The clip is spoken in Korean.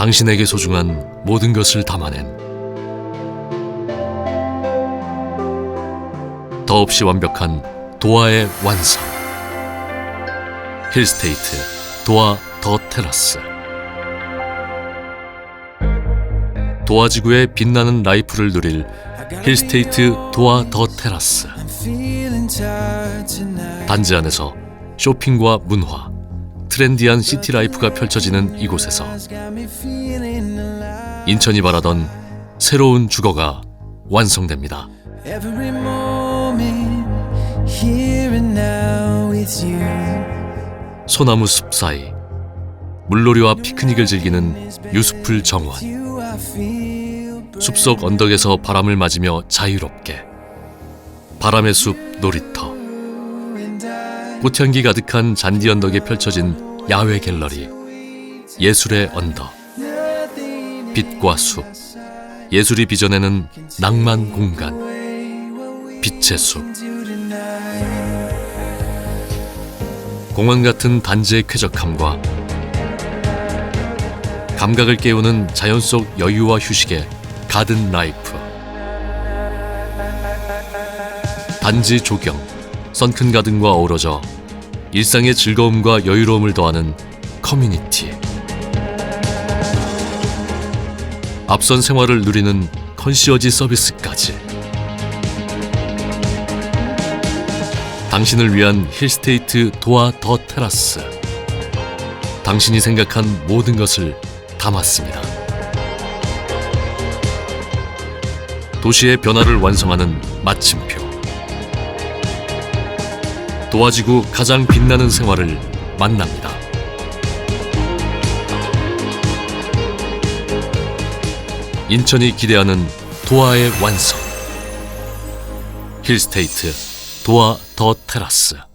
당신에게 소중한 모든 것을 담아낸. 더없이 완벽한 도화의 완성. 힐스테이트 도화 더 테라스. 도화지구의 빛나는 라이프를 누릴 힐스테이트 도화 더 테라스. 단지 안에서 쇼핑과 문화 트렌디한 시티 라이프가 펼쳐지는 이곳에서 인천이 바라던 새로운 주거가 완성됩니다. 소나무 숲 사이 물놀이와 피크닉을 즐기는 유수풀 정원. 숲속 언덕에서 바람을 맞으며 자유롭게 바람의 숲 놀이터. 꽃향기 가득한 잔디 언덕에 펼쳐진 야외 갤러리 예술의 언덕 빛과 숲 예술이 빚어내는 낭만 공간 빛의 숲. 공원 같은 단지의 쾌적함과 감각을 깨우는 자연 속 여유와 휴식의 가든 라이프. 단지 조경 선큰 가든과 어우러져 일상의 즐거움과 여유로움을 더하는 커뮤니티 앞선 생활을 누리는 컨시어지 서비스까지 당신을 위한 힐스테이트 도화 더 테라스 당신이 생각한 모든 것을 담았습니다. 도시의 변화를 완성하는 마침표. 도와지고 가장 빛나는 생활을 만납니다. 인천이 기대하는 도화의 완성. 힐스테이트 도화 더 테라스.